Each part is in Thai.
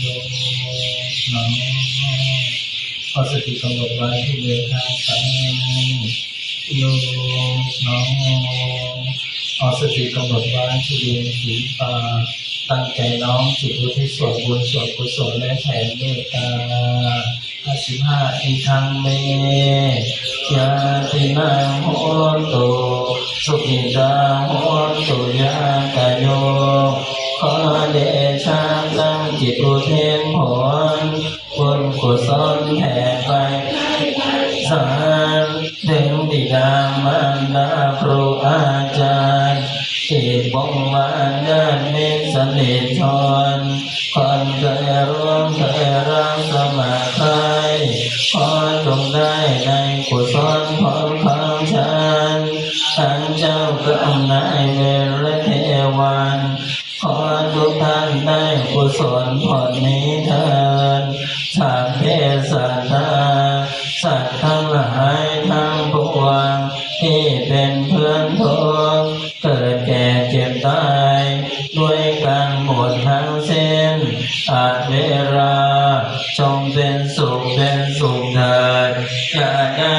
โยนอสติกำหนดไว้ที่เวทาสังโยน้อขอสติกำหนดไว้ที่เวทีปาตั้งใจน้อมจิตอุทิส่วนบุญส่วนกุศลและแผ่เมตตาห้าสิบห้าอิทังเมยาตินังโหตุสุขิตาโหตุยากโยขอเด จิตอุเทนผลบุญกุศลแผ่ไปสารถึงบิดามารดาครูอาจารย์ที่บ่งวานญาติมิตรสนิทชนคนเคยร่วม ศลผลนี้เถิดสัพเพสัตตาสัตว์ทั้งหลายทั้งปวงที่เป็นเพื่อนทุกข์เกิดแก่เจ็บตาย ด้วยกันหมดทั้งสิ้นอาจเวลาจงเป็นสุขเป็นสุขเถิดอย่าได้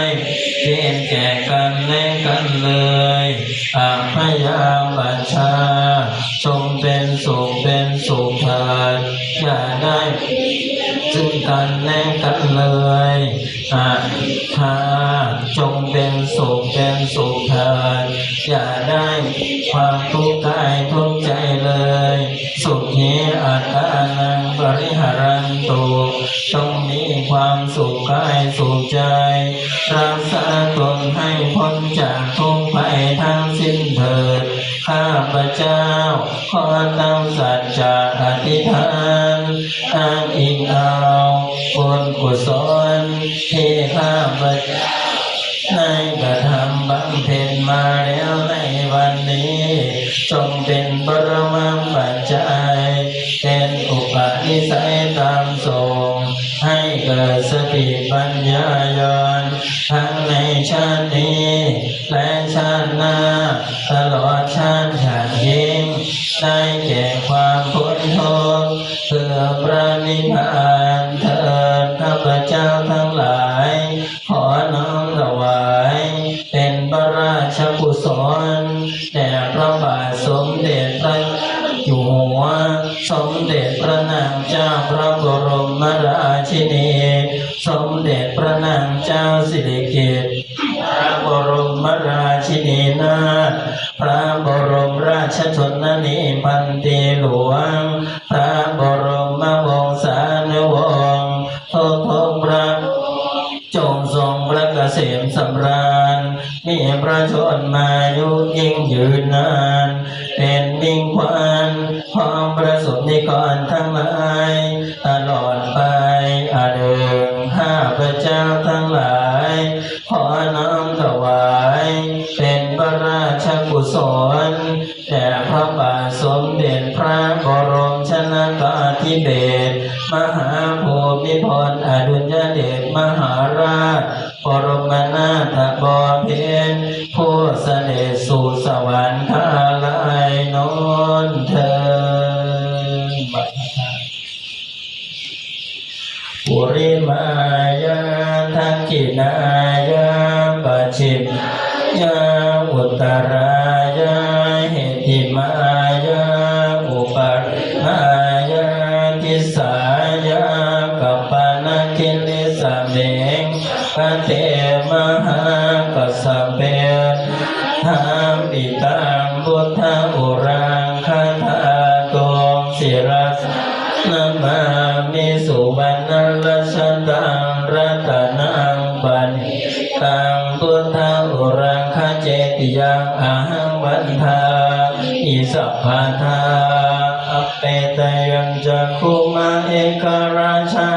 เวียนแก่กันและกันเลยอาพยาบัญชาจงเป็นสุขเป็นสุข กันเลยอาทาจงเป็นสุขเป็นสุขเถิดอย่าได้ความทุกข์กายทุกข์ใจเลย สุขีอัตตานังบริหารันตุต้องมีความสุขกายสุขใจ รักษาตนให้พ้นจากทุกข์ภัยทั้งสิ้นเถิด ข้าพเจ้าขอตั้งสัจจะ ที่ มราชินี สมเด็จพระนางเจ้าสิริกิติ์พระบรมราชินีนาถพระบรมราชชนนีพันตีหลวง ธิเบศมหาภูมิพลอดุลยเดชมหาราชปรมนาถบ พุทธอุรังคาถาตงศิรัสนามามิสุวรรณรัชตังรัตนังปันตังพุทธอุรังคเจติยังอาหังวันทาอิสัพพาทาอปเปตยังจักขุมาเอกราชา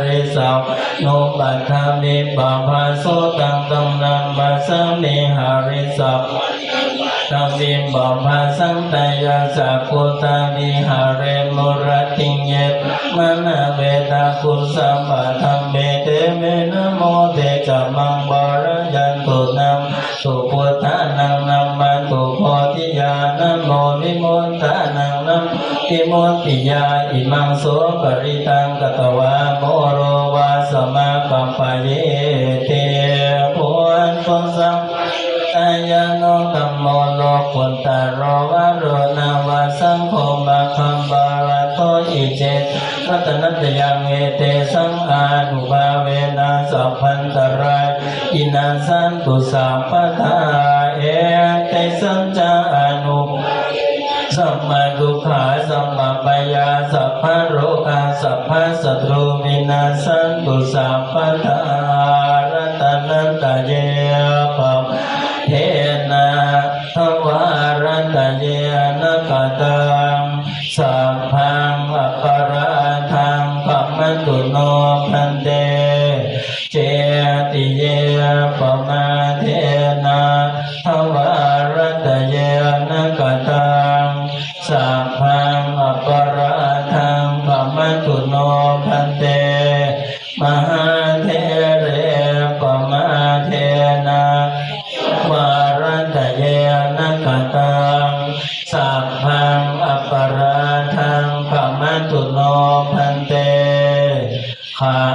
ริสัพโนปัฏฐามิปะภาโสตังตังนัมปัสสมิหาริสัพ ตังวิมบอภาสังตยาสักพุตาวิหาเรมุรติงเยตมนาเวตาคุสัมปะทัมเบเตเมนะโมเตจะมังบารยันตุนัมสุพุทธานังนัมมันตุโพธิญาณโมวิมุตานังนัมอิโมปิยาอิมังโสปริตังกตวาโมโรวาสมากัมปะเย ตตารโรวะโรนาวาสังโฆมาคัมบาลโตอิเจรัตนัตยังเอเตสังอานุภาเวนะสัพพันตรายอินาสันตุสัพพทาเอเตสัจจาอนุสัมมาดุขาสัมมาปยาสัพพโรคาสัพพสัตรูวินาสันตุสัพพทา ข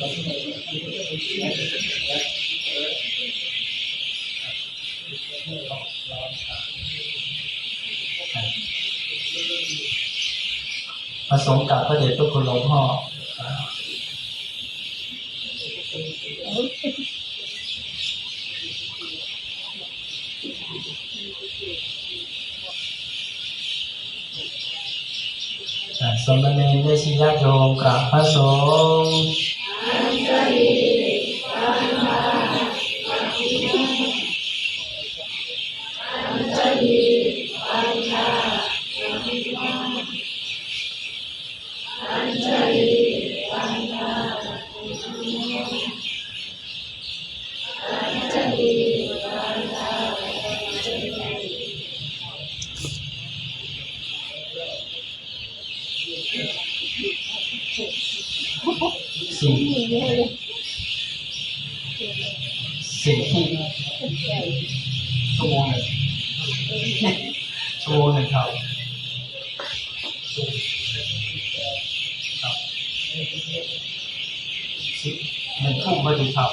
ผสมกับพระเดชพระคุณหลวงพ่อสมณเณรได้สิญาติโยมกราบพระสงฆ์ หนึ่งทุ่มพอดีครับ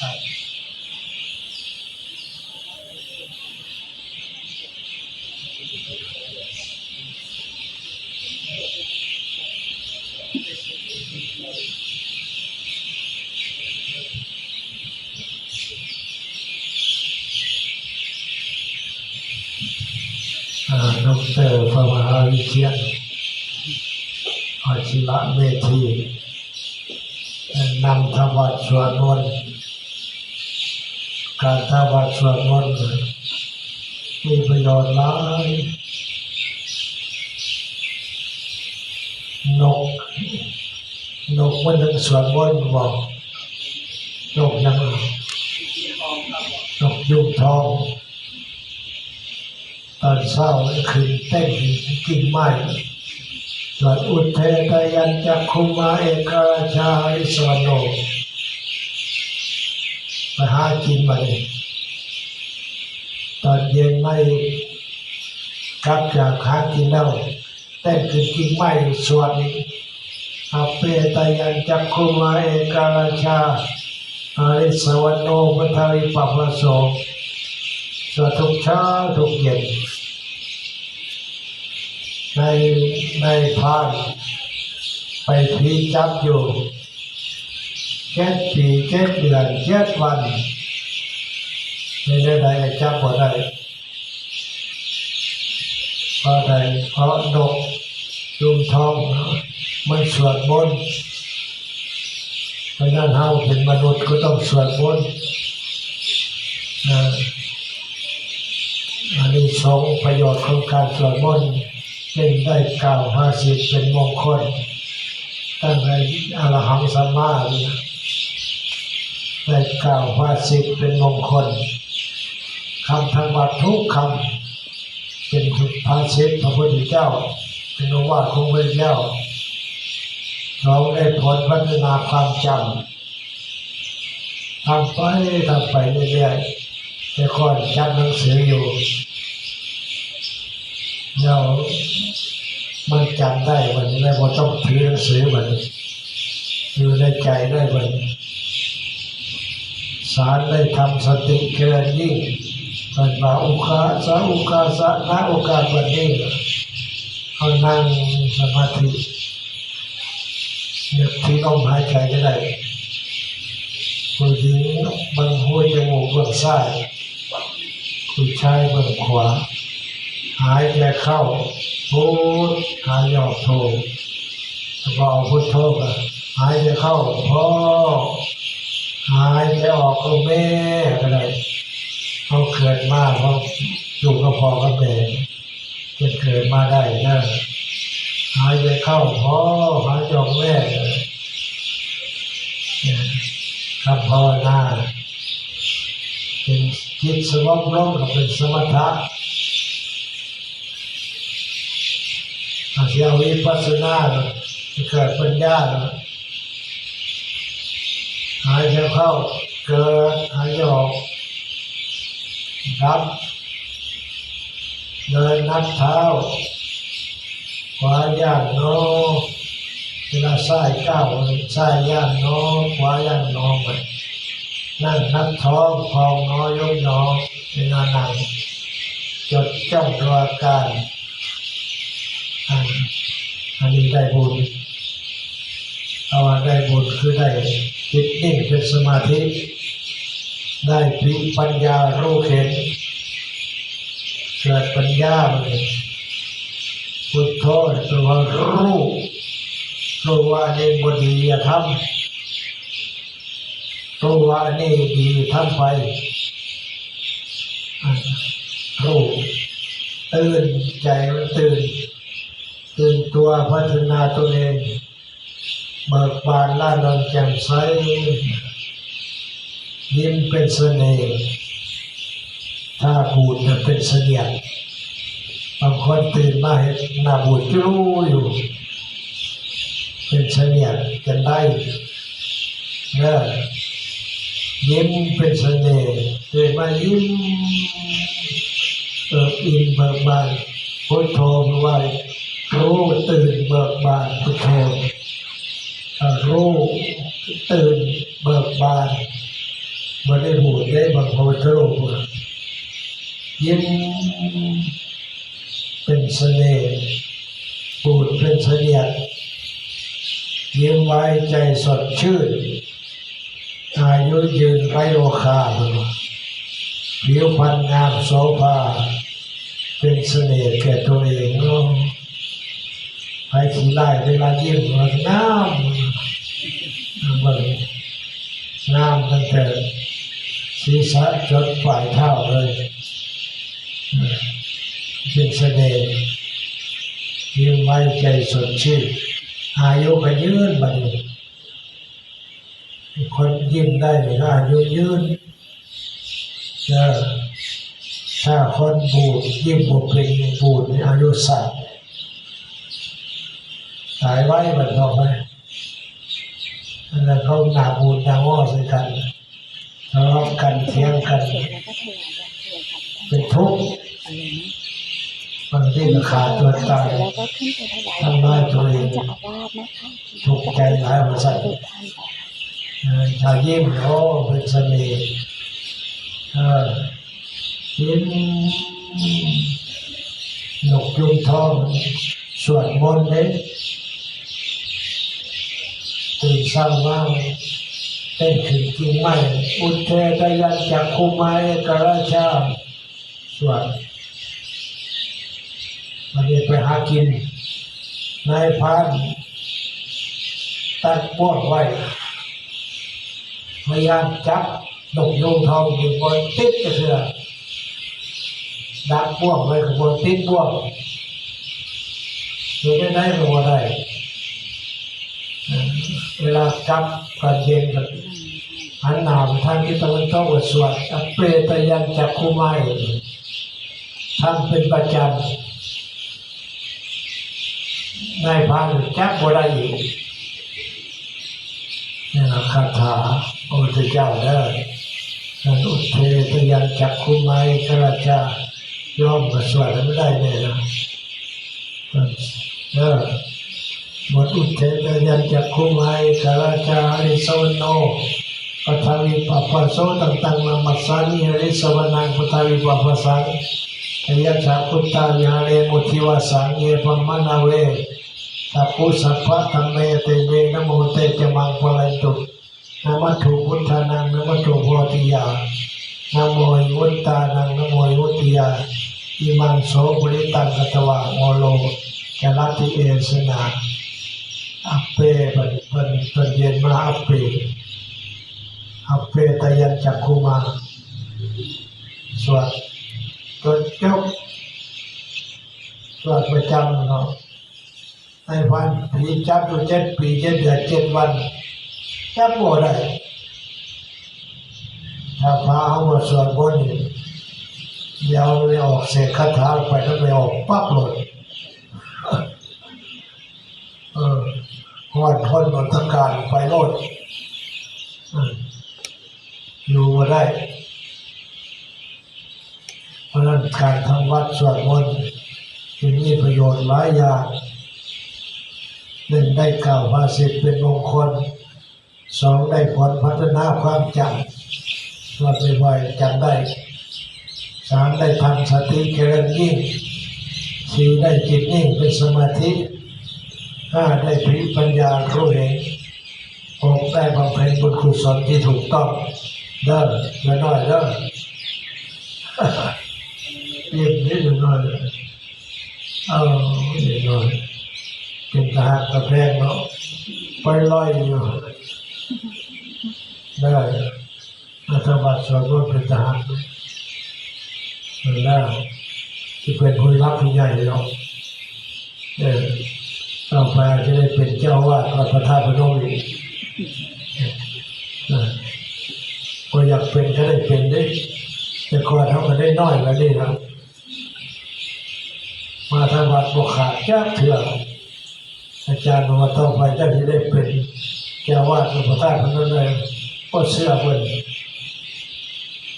ครับ อ่าดอกเตอรพระมหาวิเชียรอาชิระ เมธีนำธรรมะสวดมนต์การธรรมะสวดมนต์มีประโยชน์หลายนกนกมันนึงสวดมนต์บอกนกยังนกยุงทองตอนเช้าคืนเต้นกิ่งไม้ สวดอุเทตยันจักคุมาเอกราชาอิสวโนไปหากินมาเลยตอนเย็นไม่กลับจากหากินแล้วเต้นขึ้นกิ่งไม้สวดอาเปตยันจักคุมาเอกราชาอาริสวโนพุทธาริปัปปะโสสวดทุกเช้าทุกเย็น ในในพานไปพีจับอยู่เจ็ดปีเจ็ดเดือนเจ็ดวันไม่ได้ใดจับบ่ได้เพราะใดเพราะนกยุงทองมันสวดมนต์เพราะนั้นเฮาเป็นมนุษย์ก็ต้องสวดมนต์นอันนี้สองประโยชน์ของการสวดมนต์ เป็นได้กล่าวห้าสิบเป็นมงคลตั้งแต่อรหังสัมมาเนี่ยได้กล่าวว่าสิบเป็นมงคลคำธรรมะทุกคำเป็นทุกภาษิตพระพุทธเจ้า เป็นอวาทของพระเจ้า เราได้ผลพัฒนาความจำทำไปทำไปเรื่อยๆแต่ก่อนจำหนังสืออยู่เรา มันจำได้วันนี้ไม่พอต้องถือหนังสือวันอยู่ในใจได้วันสารได้ทำสติเกินยิ่งเป็นมาอุคาสาอุคาสะนาโอกาสวันนี้เขานั่งสมาธิเนี่ยที่ลมหายใจก็ได้ผู้หญิงบางหัวจมูกบื้องซ้ายผู้ชายบื้องขวา หายใจเข้า พุทหายออกโทแล้วก็เอาพุทโธกันหายใจเข้าพ่อหายใจออกก็แม่ก็ได้เขาเกิดมาเพราะอยู่กับพ่อกับแม่จนเกิดมาได้นะหายใจเข้าพ่อหายใจออกแม่เนี่ยคำภาวนาเป็นจิตสงบลงก็เป็นสมถะ อา เสียวิปัสสนาเกิดปัญญาหายใจเข้าเกิดหายใจออกรับเดินนับเท้าขวาย่างโนเวลาซ้ายก้าวซ้ายย่างโนขวาย่างโนไปนั่งนับท้องพองน้อยยกน้อเวลานั่งจดจ้องตัวอาการ อันนี้ได้บุญเอาว่าได้บุญคือได้จิตนิ่งเป็นสมาธิ ได้ปิปัญญารู้เห็นเกิดปัญญาเลยพุทโธตัวรู้รู้ว่านี่บดีอย่าทำรู้ว่านี่ดีทำไปรู้ตื่นใจมันตื่น ตัวพัฒนาตัวเองเบิกบานล่าเริงแจ่มใสยิ้มเป็นเสน่ห์ถ้าบูดจะเป็นเสนียดบางคนตื่นมาเห็นหน้าบูดจู้อยู่ เป็นเสนียดกันได้เนอะยิ้มเป็นเสน่ห์ตื่นมายิ้มเอิบอิ่มเบิกบานพุทโธไว้ รู้ตื่นเบิกบานพุทโธเอ่อรู้ตื่นเบิกบานไม่ได้บูได้บางพระพุทธรูปยิ้มเป็นเสน่ห์บูดเป็นเสนียดยิ้มไว้ใจสดชื่น อายุยืนไรโอคาผิวพรรณงามโสภาเป็นเสน่ห์แก่ตัวเองเนาะ ไปขี่ไล่เวลาเยิ้มมันน้ำมันน้ำตั้งแต่ศีรษะจนปลายเท้าเลยเป็นเสน่ห์ยิ้มไว้ใจสดชื่นอายุก็ยืนบัดนี้คนยิ้มได้ก็อายุยืนถ้าคนบูดยิ้มบุเป็นบูดอายุสั้น สายไว้มันออกไปอันนั้นเขาหนาบูดหนาง้อใส่กันทะเลาะกันเถียงกัน เป็นทุกข์อะไรนะบางทีก็ขาดตัวตายทำร้ายตัวเองจะอาวาสนะคะทุกใจหลายบริษัททุกท่านชายิ้มโอ้เป็นเสน่ห์ยิ้มหนกยุงทองสวดมนต์เด้ ตื่นเช้ามาเต้นขึ้นจริงไหมอุเทตยันจักคุไมกราชาสวดวันไปหากินนายพรานตัดพวกไว้พยายามจับดกยูงทองอยู่บนติดกระเสือดักพวงไว้กับบนติดพวงอยู่ได้ได้ก็ว่าได้ เวลาจับกันเย็นกันหันหน้าไปทางทิศตะวันตกสวดอเปรตยันจักคุไม่ทำเป็นประจำนายพรานจับบ่ได้อีกนี่นะคาถาพระพุทธเจ้าเด้อนั่นอุเทตยันจักคุไมกราชาย่อมมาสวดไม่ได้แน่นะเด้อ บทอุเทตยันจักคุมไมกราชาอริสวโนปัทวิปัปปะโสต่างๆมามัสสานิอริสวนังปัทวิปัปปะสังอยัชาพุทธาญาเรมุทิวาสังเยปัมมนาเวสัพุสัพพะธรรมเมเตเวนะโมเตจะมังพลันตุนะมัถุพุทธานังนะมัตถุโพธิยานะโมยวุตตานังนะโมยวุติยาอิมังโสบริตังกตวะโมโลจลัตติเอสนา อัปเปปันปันปันเย็นมาอัปเปอัปเปตยันจักคุมาสวดจดจบสวดประจำเนาะในวันผีจับอยู่เจ็ดปีเจ็ดเดือนเจ็ดวันจับบ่ได้ถ้าพาเอามาสวดบนเดี๋ยวไม่ออกเสกคาถาไปแล้วไม่ออกปั๊บเลยเออ หอดทนนนทการไปโลดอยู่มาได้ เพราะนั้นการทำวัดสวดมนต์จึงมีประโยชน์หลายอย่างหนึ่งได้กล่าวภาษิตเป็นมงคลสองได้ผลพัฒนาความจำสวดบ่อยๆจำได้สามได้ทำสติเจริญยิ่งสี่ได้จิตนิ่งเป็นสมาธิ ห้าได้พิปัญญารู้เห็นหกได้บำเพ็ญบุญกุศลที่ถูกต้องเด้อเดี๋ยวน้อยเด้อเรียบนิดหน่อยเอานิดหน่อยเป็นทหารกระแพงเนาะไปลอยอยู่ได้รัฐบาลสอนว่าเป็นทหารแล้วที่เป็นผู้รับผู้ใหญ่เนาะเออ ต่อไปจะได้เป็นเจ้าวาดวัดพระธาตุพนมอีกนะก็อยากเป็นก็ได้เป็นได้แต่ก่อนทำมาได้น้อยกว่านี้นะมาทำวัดบกขาดยากเถื่อนอาจารย์บอกว่าต้องไปเจ้าที่ได้เป็นเจ้าวาดหลวงพ่อท่านคนนั้นเลยก็เสื้อเพิ่น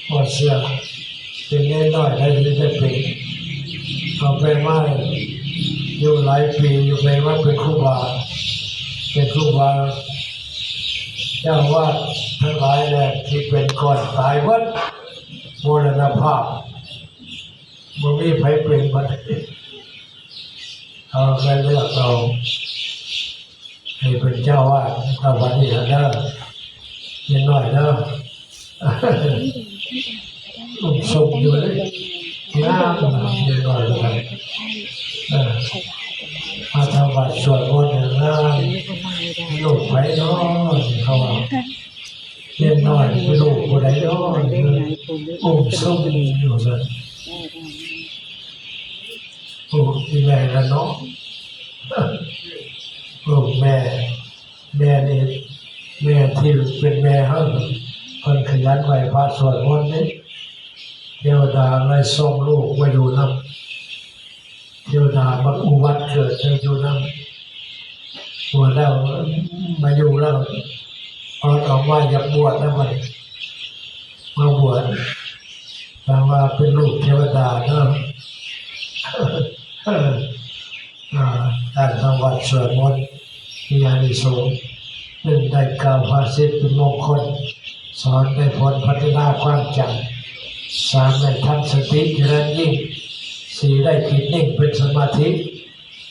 ก็เสื้อเป็นน้อยน้อยได้ที่ได้เป็นเอาไปมา อยู่หลายปีอยู่ไปมาเป็นครูบาเป็นครูบาเจ้าวาดทั้งหลายแหละที่เป็นก่อนตายวัดมรณภาพมันมีไผเป็นมันเอาไปเลือกเอาให้เป็นเจ้าวาดถ้าวันนี้เด้อนิดหน่อยเด้ออุ้มชมอยู่เลยงามนะนิดหน่อยเลย ไผ่เนาะเขาเล็กน้อยเป็นลูกผู้ใดเนาะอุ้มชมอยู่เลยโอ้ที่แม่ละเนาะลูกแม่ แม่นี่แม่ที่เป็นแม่เฮาคนขยันไหวพระสวดมนต์นี่เทวดาเลยส่งลูกมาอยู่นำเทวดามาอุวัตเกิดมาอยู่นำ บวชแล้วมาอยู่แล้วพอออกว่าอยากบวชแล้วมันมาบวชแปลว่าเป็นลูกเทวดาเนาะอ่าการทำวัดสวดมนต์มีอานิสงส์หนึ่งได้กล่าวภาษิตเป็นมงคล สอนได้ผลพัฒนาความจำสามได้ทำสติเจริญยิ่งสี่ได้จิตนิ่งเป็นสมาธิ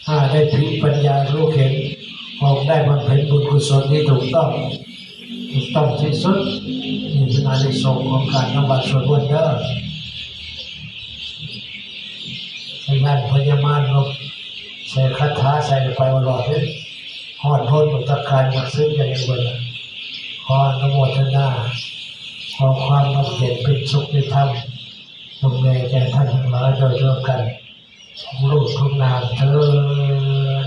ห้าได้พิปัญญารู้เห็น หกได้บำเพ็ญบุญกุศลที่ถูกต้องถูกต้องที่สุดนี่เป็นอานิสงส์ของการนำบัตรสวดมนต์เด้อใช้งานพญามารลบใส่คาถาใส่ไปตลอดเลยหอดพ้นบุตรการอยากซึ้งอย่างเบนขออนุโมทนาขอความร่มเย็นเป็นสุขในธรรมลงในแก่ท่านทั้งหลายโดยทั่วกันสองลูกทุกนามเถิด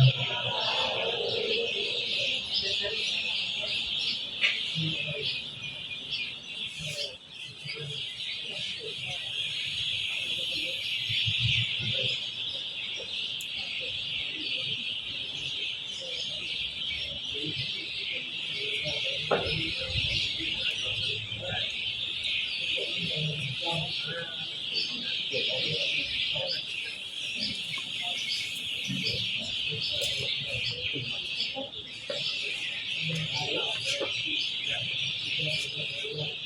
อะ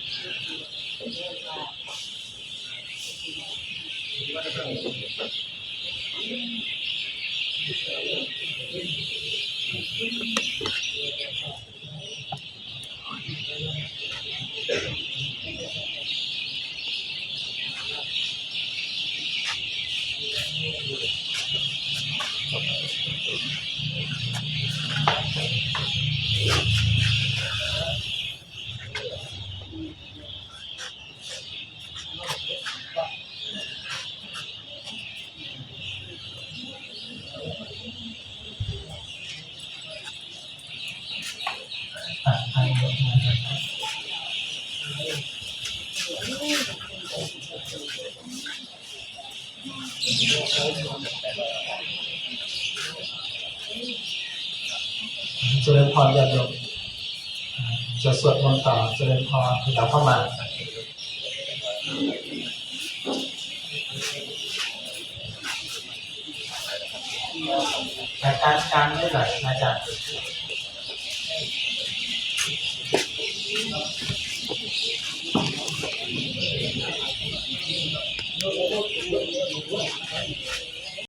เจริญพรญาติโยมจะสวดมนต์ต่อเจริญพรขยับเข้ามาแต่การการไม่ไหลมาจาก